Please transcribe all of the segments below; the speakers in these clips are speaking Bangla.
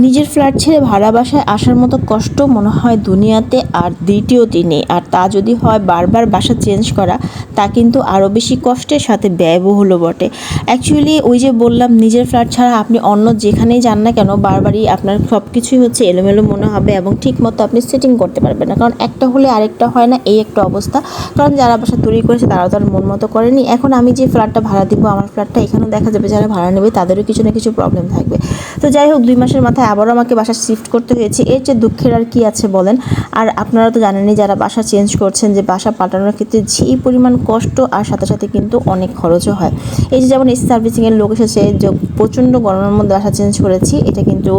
নিজের ফ্ল্যাট ছেড়ে ভাড়া বাসায় আসার মতো কষ্ট মনে হয় দুনিয়াতে আর দ্বিতীয়টি নেই। আর তা যদি হয় বারবার বাসা চেঞ্জ করা, তা কিন্তু আরও বেশি কষ্টের সাথে ব্যয়বহুলও বটে। অ্যাকচুয়ালি ওই যে বললাম, নিজের ফ্ল্যাট ছাড়া আপনি অন্য যেখানেই যান না কেন, বারবারই আপনার সব কিছুই হচ্ছে এলোমেলো মনে হবে এবং ঠিক মতো আপনি সেটিং করতে পারবেন না। কারণ একটা হলে আরেকটা হয় না, এই একটা অবস্থা। কারণ যারা বাসা তৈরি করেছে তার মন মতো করেনি। এখন আমি যে ফ্ল্যাটটা ভাড়া দিব, আমার ফ্ল্যাটটা এখানেও দেখা যাবে, যারা ভাড়া নেবে, তাদেরও কিছু না কিছু প্রবলেম থাকবে। তো যাই হোক, দুই মাসের মাথায় আবারও আমাকে বাসা শিফট করতে হয়েছে। এর যে দুঃখের আর কি আছে বলেন? আর আপনারা তো জানেনই যারা বাসা চেঞ্জ করছেন যে বাসা পাল্টানোর ক্ষেত্রে যেই পরিমাণ কষ্ট আর সাথে সাথে কিন্তু অনেক খরচও হয়। এই যে যেমন সার্ভিসিংয়ের লোক এসেছে, যে প্রচণ্ড গরমের মধ্যে বাসা চেঞ্জ করেছি, এটা কিন্তু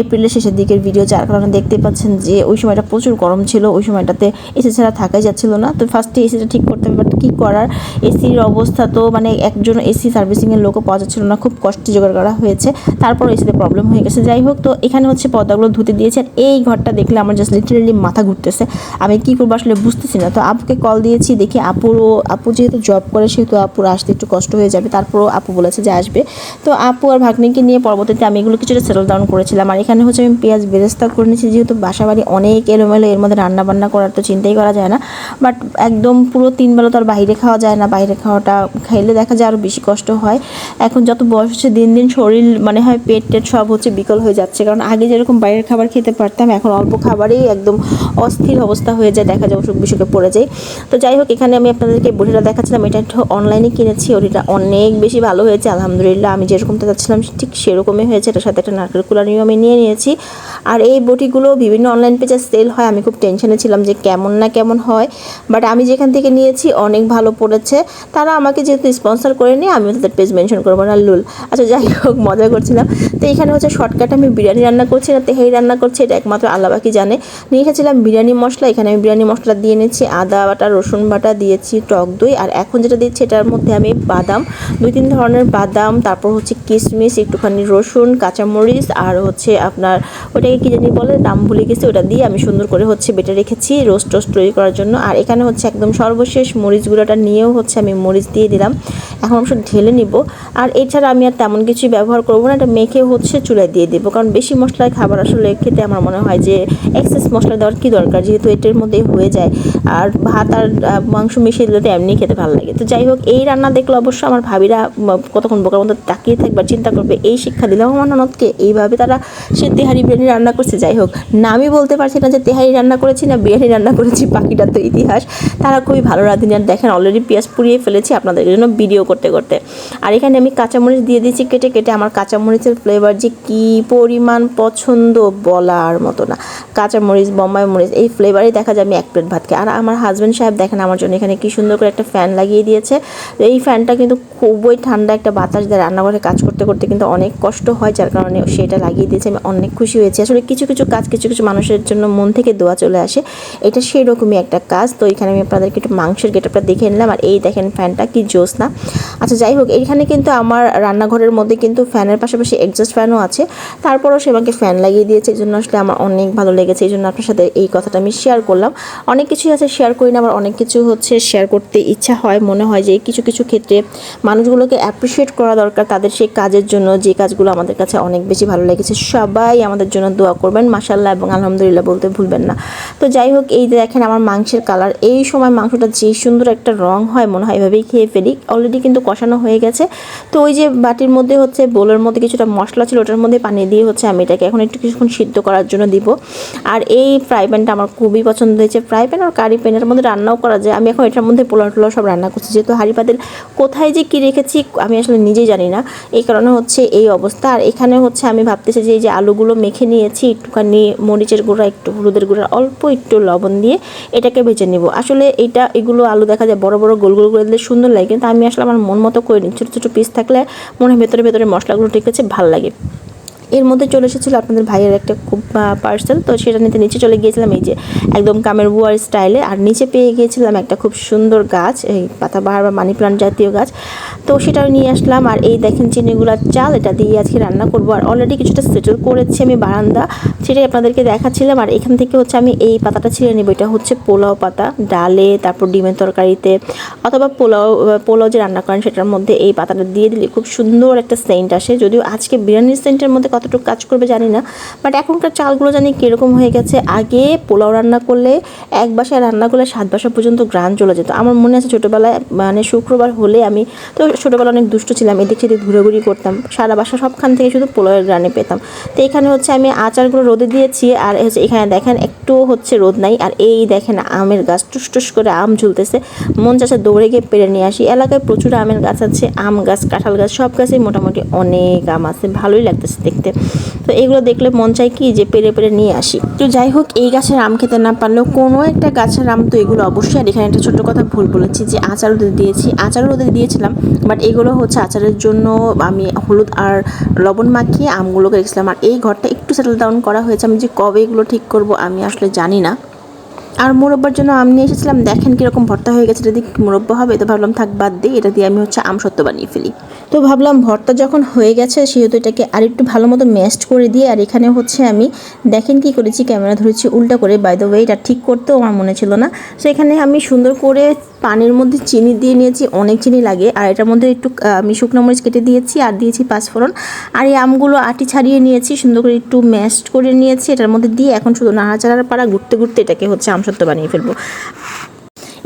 এপ্রিলের শেষের দিকের ভিডিও যার কারণে দেখতে পাচ্ছেন যে ওই সময়টা প্রচুর গরম ছিল, ওই সময়টাতে এসি ছাড়া থাকাই যাচ্ছিল না। তো ফার্স্টে এসিটা ঠিক করতে হবে বাট কী করার? এসির অবস্থা তো মানে একজন এসি সার্ভিসিংয়ের লোকও পাওয়া যাচ্ছিল না, খুব কষ্টে জোগাড় করা হয়েছে। তারপর এসিতে প্রবলেম হয়ে গেছে। যাই হোক, তো এখানে হচ্ছে পর্দাগুলো ধুতে দিয়েছে আর এই ঘরটা দেখলে আমার জাস্ট লিটারেলি মাথা ঘুরতেছে। আমি কী করব আসলে বুঝতেছি না। তো আপুকে কল দিয়েছি, দেখি আপুরও, আপু যেহেতু জব করে, সেহেতু আপুর আসতে একটু কষ্ট হয়ে যাবে, তারপরও আপু বলেছে যে আসবে। তো আপু আর ভাগ্নিকে নিয়ে পরবর্তীতে আমি এগুলো কিছুটা সেটেল ডাউন করেছিলাম। আর এখানে হচ্ছে আমি পেঁয়াজ বেরেস্তা করে নিয়েছি, যেহেতু বাসা বাড়ি অনেক এলোমেলো, এর মধ্যে রান্না বান্না করার তো চিন্তাই করা যায় না। বাট একদম পুরো তিন বেলা তো আর বাইরে খাওয়া যায় না। বাইরে খাওয়াটা খাইলে দেখা যায় আরও বেশি কষ্ট হয়। এখন যত বয়স হচ্ছে, দিন দিন শরীর মানে হয় পেট টেট সব হচ্ছে বিকল হয়ে যাচ্ছে। কারণ আগে যেরকম বাইরের খাবার খেতে পারতাম, এখন অল্প খাবারেই একদম অস্থির অবস্থা হয়ে যায়, দেখা যায় অসুখ বিসুখে পড়ে যায়। তো যাই হোক, এখানে আমি আপনাদেরকে বড়িটা দেখাচ্ছিলাম, এটা অনলাইনে কিনেছি, ওটিটা অনেক বেশি ভালো হয়েছে, আলহামদুলিল্লাহ। আমি যেরকমটা চাচ্ছিলাম, ঠিক সেরকমই হয়েছে, এটার সাথে একটা নারকেল কুলানিও আমি নিয়ে নিয়েছি। আর এই বটিগুলো বিভিন্ন অনলাইন পেজে সেল হয়, আমি খুব টেনশনে ছিলাম যে কেমন না কেমন হয়। বাট আমি যেখান থেকে নিয়েছি, অনেক ভালো পড়েছে। তারা আমাকে যেহেতু স্পন্সর করে নিয়ে আমি তাদের পেজ মেনশন করব না, লুল। আচ্ছা যাই হোক, মজা করছিলাম। তো এখানে হচ্ছে শর্টকাট আমি বিরিয়ানি রান্না করছি না তেহাই রান্না করছি, এটা একমাত্র আল্লাহ বাকি জানে। নিয়ে এসেছিলাম বিরিয়ানি মশলা, এখানে আমি বিরিয়ানি মশলা দিয়ে নিয়েছি, আদা বাটা, রসুন বাটা, দিয়েছি টক দই, আর এখন যেটা দিচ্ছি এটার মধ্যে আমি বাদাম, দুই তিন ধরনের বাদাম, তারপর হচ্ছে কিশমিশ, একটুখানি রসুন, কাঁচামরিচ, আর হচ্ছে আপনার ওটাকে কী জানি বলে দাম ভুলে গেছি, ওটা দিয়ে আমি সুন্দর করে হচ্ছে বেটে রেখেছি, রোস্ট টোস্ট তৈরি করার জন্য। আর এখানে হচ্ছে একদম সর্বশেষ মরিচ গুঁড়োটা নিয়েও হচ্ছে আমি মরিচ দিয়ে দিলাম। এখন অবশ্য ঢেলে নিব। আর এছাড়া আমি আর তেমন কিছুই ব্যবহার করব না, এটা মেখে হচ্ছে চুলায় দিয়ে দেবো। কারণ বেশি মশলায় খাবার আসলে খেতে আমার মনে হয় যে এক্সেস মশলা দেওয়ার কী দরকার? যেহেতু এটার মধ্যেই হয়ে যায়। আর ভাত আর মাংস মিশিয়ে দিলে তো এমনি খেতে ভালো লাগে। তো যাই হোক, এই রান্না দেখলে অবশ্য আমার ভাবিরা কতক্ষণ বোকার মতো তাকিয়ে থাকবে, চিন্তা করবে, এই শিক্ষা দিলাম আমার ননদকে। এইভাবে তারা সে তেহারি বিরিয়ানি রান্না করছে। যাই হোক নামই বলতে পারছি না যে তেহারি রান্না করেছি না বিরিয়ানি রান্না করেছি, বাকিটা তো ইতিহাস। তারা খুবই ভালো রাঁধুনি আর দেখেন অলরেডি পেঁয়াজ পুড়িয়ে ফেলেছি আপনাদের জন্য ভিডিও করতে করতে। আর এখানে আমি কাঁচামরিচ দিয়ে দিয়েছি কেটে কেটে আমার কাঁচামরিচের ফ্লেভার যে কী পরিমাণ পছন্দ বলার মতো না। কাঁচামরিচ বোম্বাই মরিচ, এই ফ্লেভারই দেখা যায় আমি এক প্লেট ভাত খাই। আর আমার হাজব্যান্ড সাহেব দেখেন আমার জন্য এখানে কি সুন্দর করে একটা ফ্যান লাগিয়ে দিয়েছে। এই ফ্যানটা কিন্তু খুবই ঠান্ডা একটা বাতাস দেয় রান্নাঘরে কাজ করতে করতে কিন্তু অনেক কষ্ট হয়, যার কারণে সেটা লাগিয়ে দিয়েছে। আমি অনেক খুশি হয়েছি। আসলে কিছু কিছু কাজ, কিছু কিছু মানুষের জন্য মন থেকে দোয়া চলে আসে। এটা সেই রকমই একটা কাজ। তো এখানে আমি আপনাদেরকে একটু মাংসের গেটআপটা দেখে নিলাম। আর এই দেখেন ফ্যানটা কি জোস না। আচ্ছা যাই হোক এইখানে কিন্তু আমার রান্নাঘরের মধ্যে কিন্তু ফ্যানের পাশাপাশি এক্সস্ট ফ্যানও আছে। তারপরও সে আমাকে ফ্যান লাগিয়ে দিয়েছে, এই জন্য আসলে আমার অনেক ভালো লেগেছে, এই জন্য আপনার সাথে এই কথাটা আমি শেয়ার করলাম। অনেক কিছুই আছে শেয়ার করি না, আবার অনেক কিছু হচ্ছে শেয়ার করতে ইচ্ছা হয়, মনে হয় যে কিছু কিছু ক্ষেত্রে মানুষগুলোকে অ্যাপ্রিসিয়েট করা দরকার, তাদের সেই কাজের জন্য, যে কাজগুলো আমাদের কাছে অনেক বেশি ভালো লেগেছে। সবাই আমাদের জন্য দোয়া করবেন মাসাল্লাহ এবং আলহামদুলিল্লাহ বলতে ভুলবেন না। তো যাই হোক, এই দেখেন আমার মাংসের কালার এই সময় মাংসটা যে সুন্দর একটা রং হয়, মনে হয় এভাবেই খেয়ে ফেলি। অলরেডি কিন্তু কষানো হয়ে গেছে। তো ওই যে বাটির মধ্যে হচ্ছে বোলের মধ্যে কিছুটা মশলা ছিল, ওটার মধ্যে পানি দিয়ে হচ্ছে আমি এটাকে এখন একটু কিছুক্ষণ সিদ্ধ করার জন্য দিব। আর এই ফ্রাই প্যানটা আমার খুবই পছন্দ হয়েছে। ফ্রাই প্যান আর কারি প্যানের মধ্যে রান্নাও করা যায়। আমি এখন এটার মধ্যে পোলাও টোলাও সব রান্না করছি। যেহেতু হাঁড়ি পাতিল কোথায় যে কী রেখেছি, আমি আসলে নিজেই জানি না। এই কারণে হচ্ছে এই অবস্থা। আর এখানে হচ্ছে আমি ভাবতেছি যে এই যে আলুগুলো মেখে নিয়েছি, একটুখানি মরিচের গুঁড়া, একটু হলুদের গুঁড়া, অল্প একটু লবণ দিয়ে এটাকে ভেজে নেব। আসলে এটা, এগুলো আলু দেখা যায় বড় বড় গোল গোল করে দিলে সুন্দর লাগে। কিন্তু আমি আসলে আমার মন মতো করে নিই ছোটো ছোটো পিস থাকলে মনে হয় ভেতরে ভেতরে মশলাগুলো ঠিক আছে ভালো লাগে। এর মধ্যে চলে এসেছিল আপনাদের ভাইয়ের একটা খুব পার্সেল তো সেটা নিতে নিচে চলে গিয়েছিলাম, এই যে একদম কামের বুয়ার স্টাইলে আর নিচে পেয়ে গিয়েছিলাম একটা খুব সুন্দর গাছ, এই পাতাবাহার বা মানি প্লান্ট জাতীয় গাছ। তো সেটাও নিয়ে আসলাম, আর এই দেখেন চিনিগুলার চাল, এটা দিয়ে আজকে রান্না করব। আর অলরেডি কিছুটা সেটেল করেছি আমি বারান্দা, সেটাই আপনাদেরকে দেখাচ্ছিলাম। আর এখান থেকে হচ্ছে আমি এই পাতাটা ছিঁড়ে নেব, এটা হচ্ছে পোলাও পাতা, ডালে, তারপর ডিমের তরকারিতে, অথবা পোলাও পোলাও যে রান্না করেন সেটার মধ্যে এই পাতাটা দিয়ে দিলে খুব সুন্দর একটা সেন্ট আসে। যদিও আজকে বিরিয়ানির সেন্টের মধ্যে কতটুকু কাজ করবে জানি না বাট এখনকার চালগুলো জানি কীরকম হয়ে গেছে। আগে পোলাও রান্না করলে এক বাসায় রান্না করলে সাত বাসা পর্যন্ত গ্রান চলে যেত। আমার মনে আছে ছোটোবেলায় মানে শুক্রবার হলে আমি, তো ছোটোবেলায় অনেক দুষ্ট ছিলাম, এদিক সেদিক ঘুরেঘুরি করতাম। সারা বাসা সবখান থেকে শুধু পোলাওয়ের গ্রানে পেতাম। তো এখানে হচ্ছে আমি আচারগুলো রোদে দিয়েছি, আর হচ্ছে এখানে দেখেন একটু হচ্ছে রোদ নাই, আর এই দেখেন আমের গাছ টুস করে আম ঝুলতেছে। মন চাষে দৌড়ে গিয়ে পেরে নিয়ে আসি। এলাকায় প্রচুর আমের গাছ আছে, আম গাছ, কাঁঠাল গাছ, সব গাছেই মোটামুটি অনেক আম আছে, ভালোই লাগতেছে দেখতে। তো এগুলো দেখলে মন চায় কি যে পেরে পেরে নিয়ে আসি। তো যাই হোক, এই গাছের আম খেতে না পারলেও কোনো একটা গাছের আম তো এগুলো অবশ্যই। আর এখানে একটা ছোট্ট কথা ভুল বলেছি যে আচার ওদের দিয়েছি। আচারও ওদের দিয়েছিলাম, বাট এগুলো হচ্ছে আচারের জন্য আমি হলুদ আর লবণ মাখিয়ে আমগুলোকে রেখেছিলাম। আর এই ঘরটা একটু সেটেল ডাউন করা হয়েছে। আমি যে কবে এগুলো ঠিক করব আমি আসলে জানি না। আর মুরব্বার জন্য আম নিয়ে এসেছিলাম। দেখেন কীরকম ভর্তা হয়ে গেছে। যদি মুরব্বা হবে? তো ভাবলাম থাক, বাদ দিই। এটা দিয়ে আমি হচ্ছে আম সত্য বানিয়ে ফেলি। তো ভাবলাম ভর্তা যখন হয়ে গেছে, সেহেতু এটাকে আর একটু ভালো মতো ম্যাস্ট করে দিয়ে, আর এখানে হচ্ছে আমি দেখেন কি করেছি, ক্যামেরা ধরেছি, উল্টা করে বাই দ্য ওয়ে এটা ঠিক করতেও আমার মনে ছিল না। তো এখানে আমি সুন্দর করে পানির মধ্যে চিনি দিয়ে নিয়েছি, অনেক চিনি লাগে। আর এটার মধ্যে একটু আমি শুকনো মরিচ কেটে দিয়েছি আর দিয়েছি পাঁচফোড়ন। আর এই আমগুলো আটি ছাড়িয়ে নিয়েছি, সুন্দর করে একটু ম্যাশ করে নিয়েছি। এটার মধ্যে দিয়ে এখন শুধু নাড়াচাড়ার পাড়া ঘুরতে ঘুরতে এটাকে হচ্ছে আমসত্ত্ব বানিয়ে ফেলব।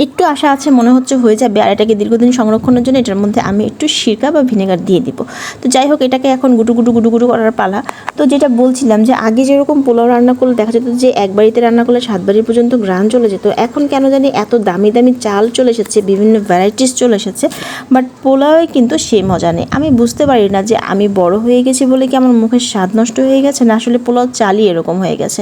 একটু আশা আছে, মনে হচ্ছে হয়ে যাবে, আর এটাকে দীর্ঘদিন সংরক্ষণের জন্য এটার মধ্যে আমি একটু সিরকা বা ভিনেগার দিয়ে দিব। তো যাই হোক, এটাকে এখন গুটু গুটু গুটু গুটু করার পালা। তো যেটা বলছিলাম যে আগে যেরকম পোলাও রান্না করলে দেখা যেত যে এক বাড়িতে রান্না করলে সাত বাড়ি পর্যন্ত গ্রান চলে যেত, এখন কেন জানি এত দামি দামি চাল চলে এসেছে, বিভিন্ন ভ্যারাইটিস চলে এসেছে বাট পোলাওয়ে কিন্তু সে মজা নেই। আমি বুঝতে পারি না যে আমি বড় হয়ে গেছি বলে কি আমার মুখের স্বাদ নষ্ট হয়ে গেছে, না আসলে পোলাও চালই এরকম হয়ে গেছে।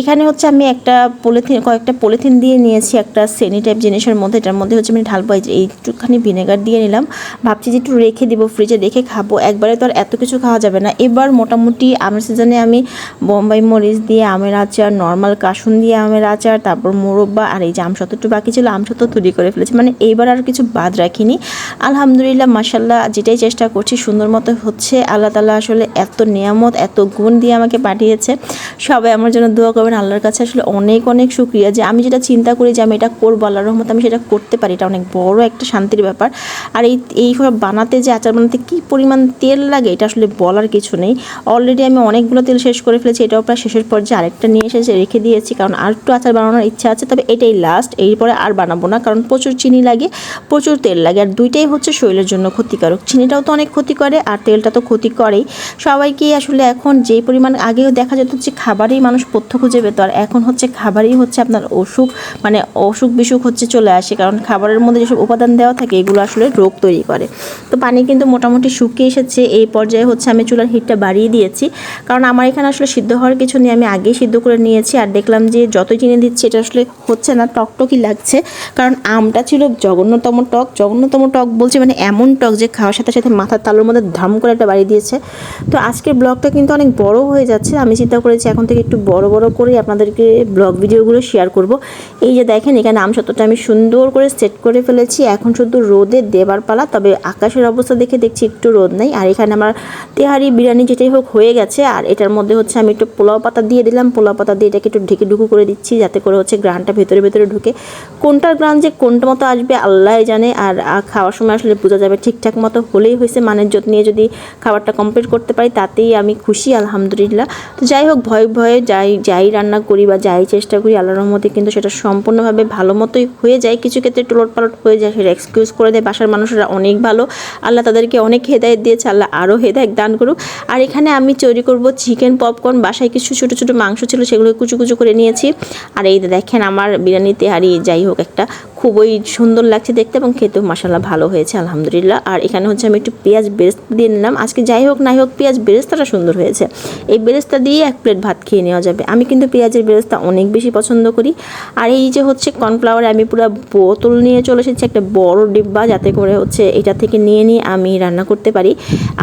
এখানে হচ্ছে আমি একটা পলিথিন কয়েকটা পলিথিন দিয়ে নিয়েছি, একটা সেনি টাইপ জিনিসের মধ্যে, এটার মধ্যে হচ্ছে আমি ঢালবো। এইটুখানি ভিনেগার দিয়ে নিলাম। ভাবছি যে একটু রেখে দিব ফ্রিজে রেখে খাব। একবারে তো আর এত কিছু খাওয়া যাবে না। এবার মোটামুটি আমের সিজনে আমি বোম্বাই মরিচ দিয়ে আমের আচার নর্মাল কাসুন দিয়ে আমের আচার, তারপর মোরব্বা আর এই যে আমসত্ব একটু বাকি ছিল আমসত্ব তৈরি করে ফেলেছি। মানে এইবার আর কিছু বাদ রাখিনি। আলহামদুলিল্লাহ মাসাল্লাহ যেটাই চেষ্টা করছি, সুন্দর মতো হচ্ছে আল্লাহ তালা আসলে এত নিয়ামত, এত গুণ দিয়ে আমাকে পাঠিয়েছে। সবাই আমার জন্য দোয়া করবেন। আল্লাহর কাছে আসলে অনেক অনেক শুক্রিয়া যে আমি যেটা চিন্তা করি যে আমি এটা করব, আল্লাহর রহমত, আমি সেটা করতে পারি। এটা অনেক বড় একটা শান্তির ব্যাপার। আর এই এইভাবে বানাতে যে আচার বানাতে কী পরিমাণ তেল লাগে, এটা আসলে বলার কিছু নেই। অলরেডি আমি অনেকগুলো তেল শেষ করে ফেলেছি, এটাও প্রায় শেষের পর্যায়ে আরেকটা নিয়ে এসে রেখে দিয়েছি, কারণ আর একটু আচার বানানোর ইচ্ছা আছে, তবে এটাই লাস্ট এরপরে আর বানাবো না, কারণ প্রচুর চিনি লাগে, প্রচুর তেল লাগে। আর দুইটাই হচ্ছে শরীরের জন্য ক্ষতিকারক। চিনিটাও তো অনেক ক্ষতি করে আর তেলটা তো ক্ষতি করেই সবাইকে আসলে এখন যেই পরিমাণ, আগেও দেখা যেত যে খাবারেই মানুষ পথ্য খুঁজে পেত, আর এখন হচ্ছে খাবারই হচ্ছে আপনার অসুখ মানে অসুখ বিসুখ হচ্ছে চলে আসে, কারণ খাবারের মধ্যে যেসব উপাদান দেওয়া থাকে, এগুলো আসলে রোগ তৈরি করে। তো পানি কিন্তু মোটামুটি শুকিয়ে এসেছে, এই পর্যায়ে হচ্ছে আমি চুলার হিটটা বাড়িয়ে দিয়েছি। কারণ আমার এখানে আসলে সিদ্ধ হওয়ার কিছু নেই, আমি আগেই সিদ্ধ করে নিয়েছি, আর দেখলাম যে যতই চিনি দিচ্ছি, এটা আসলে হচ্ছে না টকটকই লাগছে। কারণ আমটা ছিল জঘন্যতম টক জঘন্যতম টক বলছি মানে এমন টক যে খাওয়ার সাথে সাথে মাথার তালুর মধ্যে ধাম করে একটা বাড়ি দিয়েছে। তো আজকের ব্লগটা কিন্তু অনেক বড় হয়ে যাচ্ছে, আমি চিন্তা করেছি এখন থেকে একটু বড় বড় করে আপনাদেরকে ব্লগ ভিডিওগুলো শেয়ার করব। এই যে দেখেন, এখানে আম সত্যটা আমি সুন্দর করে সেট করে ফেলেছি। এখন শুধু রোদে দেবার পালা, তবে আকাশের অবস্থা দেখে দেখছি একটু রোদ নেই। আর এখানে আমার তেহারি বিরিয়ানি যেটাই হোক হয়ে গেছে। আর এটার মধ্যে হচ্ছে আমি একটু পোলাও পাতা দিয়ে দিলাম। পোলাও পাতা দিয়ে এটাকে একটু ঢেকে ঢুকু করে দিচ্ছি যাতে করে হচ্ছে গ্রানটা ভেতরে ভেতরে ঢুকে। কোনটার গ্রান যে কোনটা মতো আসবে আল্লাহ জানে। আর খাওয়ার সময় আসলে বোঝা যাবে ঠিকঠাক মতো হলেই হয়েছে। মানের যত্ন নিয়ে যদি খাবারটা কমপ্লিট করতে পারি, তাতেই আমি খুশি, আলহামদুলিল্লাহ। তো যাই হোক, ভয়ে ভয়ে যাই যাই রান্না করি বা যাই চেষ্টা করি, আল্লাহর রহমতে কিন্তু সেটা সম্পূর্ণভাবে ভালো মতোই হয়ে যায়, কিছু ক্ষেত্রে টোলট পালট হয়ে যায়, সেটা এক্সকিউজ করে দেয়। বাসার মানুষরা অনেক ভালো। আল্লাহ তাদেরকে অনেক হেদায়ত দিয়েছে, আল্লাহ আরও হেদায়ত দান করুক। আর এখানে আমি তৈরি করব চিকেন পপকর্ন বাসায় কিছু ছোটো ছোটো মাংস ছিল, সেগুলো কুচু কুচু করে নিয়েছি। আর এই দেখেন, আমার বিরিয়ানি তেহারি যাই হোক, একটা খুবই সুন্দর লাগছে দেখতে এবং খেতেও মশালা ভালো হয়েছে, আলহামদুলিল্লাহ। আর এখানে হচ্ছে আমি একটু পেঁয়াজ বেরেস্তা দিয়ে নিলাম। আজকে যাই হোক নাই হোক, পেঁয়াজ বেরেস্তাটা সুন্দর হয়েছে। এই বেরেস্তা দিয়ে এক প্লেট ভাত খেয়ে নেওয়া যাবে। আমি কিন্তু পেঁয়াজের বেরেস্তা অনেক বেশি পছন্দ করি। আর এই যে হচ্ছে কর্নফ্লাওয়ার আমি পুরো বোতল নিয়ে চলে এসেছি একটা বড় ডিব্বা যাতে করে হচ্ছে এটা থেকে নিয়ে নিয়ে আমি রান্না করতে পারি।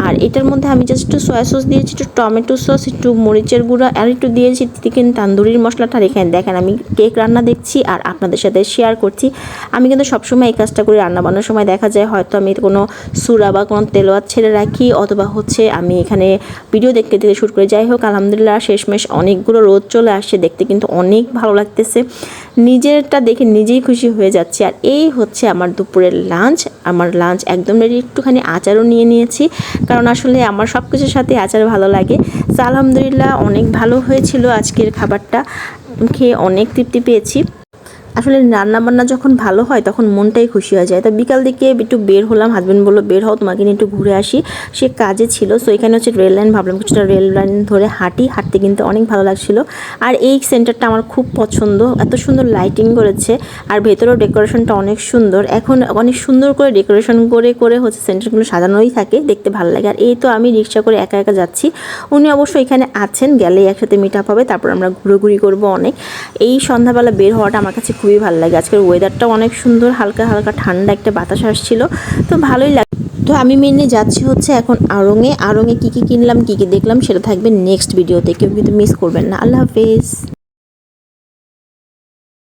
আর এটার মধ্যে আমি জাস্ট একটু সয়া সস দিয়েছি, একটু টমেটো সস একটু মরিচের গুঁড়া, আর একটু দিয়েছি চিকেন তান্দুরির মশলাটা। এখানে দেখেন আমি কেক রান্না দেখছি আর আপনাদের সাথে শেয়ার করছি। আমি কিন্তু সবসময় এই কাজটা করি, রান্না বান্নার সময় দেখা যায় হয়তো আমি কোনো সুরা বা কোনো তেলোয়াত ছেড়ে রাখি, অথবা হচ্ছে আমি এখানে ভিডিও দেখতে দেখতে শুট করে। যাই হোক, আলহামদুলিল্লাহ, শেষমেশ অনেকগুলো রোদ চলে আসছে, দেখতে কিন্তু অনেক ভালো লাগতেছে। নিজেরটা দেখে নিজেই খুশি খুশি হয়ে যাচ্ছি। আর এই হচ্ছে আমার দুপুরের লাঞ্চ আমার লাঞ্চ একদম রেডি একটুখানি আচারও নিয়ে নিয়েছি। কারণ আসলে আমার সব কিছুর সাথে আচার ভালো লাগে। আলহামদুলিল্লাহ অনেক ভালো হয়েছিল আজকের খাবারটা। খেয়ে অনেক তৃপ্তি পেয়েছি। আসলে রান্না বান্না যখন ভালো হয়, তখন মনটাই খুশি হয়ে যায়। তো বিকাল দিকে একটু বের হলাম হাজব্যান্ড বলল, বের হও, তোমাকে নিয়ে একটু ঘুরে আসি। সে কাজে ছিল সো এখানে হচ্ছে রেল লাইন ভাবলাম কিছুটা রেল লাইন ধরে হাঁটি। হাঁটতে কিন্তু অনেক ভালো লাগছিল। আর এই সেন্টারটা আমার খুব পছন্দ। এত সুন্দর লাইটিং করেছে, আর ভেতরেও ডেকোরেশনটা অনেক সুন্দর। এখন অনেক সুন্দর করে ডেকোরেশন করে করে হচ্ছে সেন্টারগুলো সাজানোই থাকে, দেখতে ভালো লাগে। আর এই তো আমি রিক্সা করে একা একা যাচ্ছি। উনি অবশ্য এখানে আছেন গেলে একসাথে মিট আপ হবে, তারপর আমরা ঘুরোঘুরি করব অনেক। এই সন্ধ্যাবেলা বের হওয়াটা আমার কাছে খুবই ভালো লাগে। আজকের ওয়েদারটাও অনেক সুন্দর, হালকা হালকা ঠান্ডা একটা বাতাস আসছিল, তো ভালোই লাগে তো আমি মেনলি যাচ্ছি হচ্ছে এখন আরঙে। আরঙে কী কী কিনলাম, কী কী দেখলাম, সেটা থাকবে নেক্সট ভিডিওতে কেউ কিন্তু মিস করবেন না। আল্লাহ হাফেজ।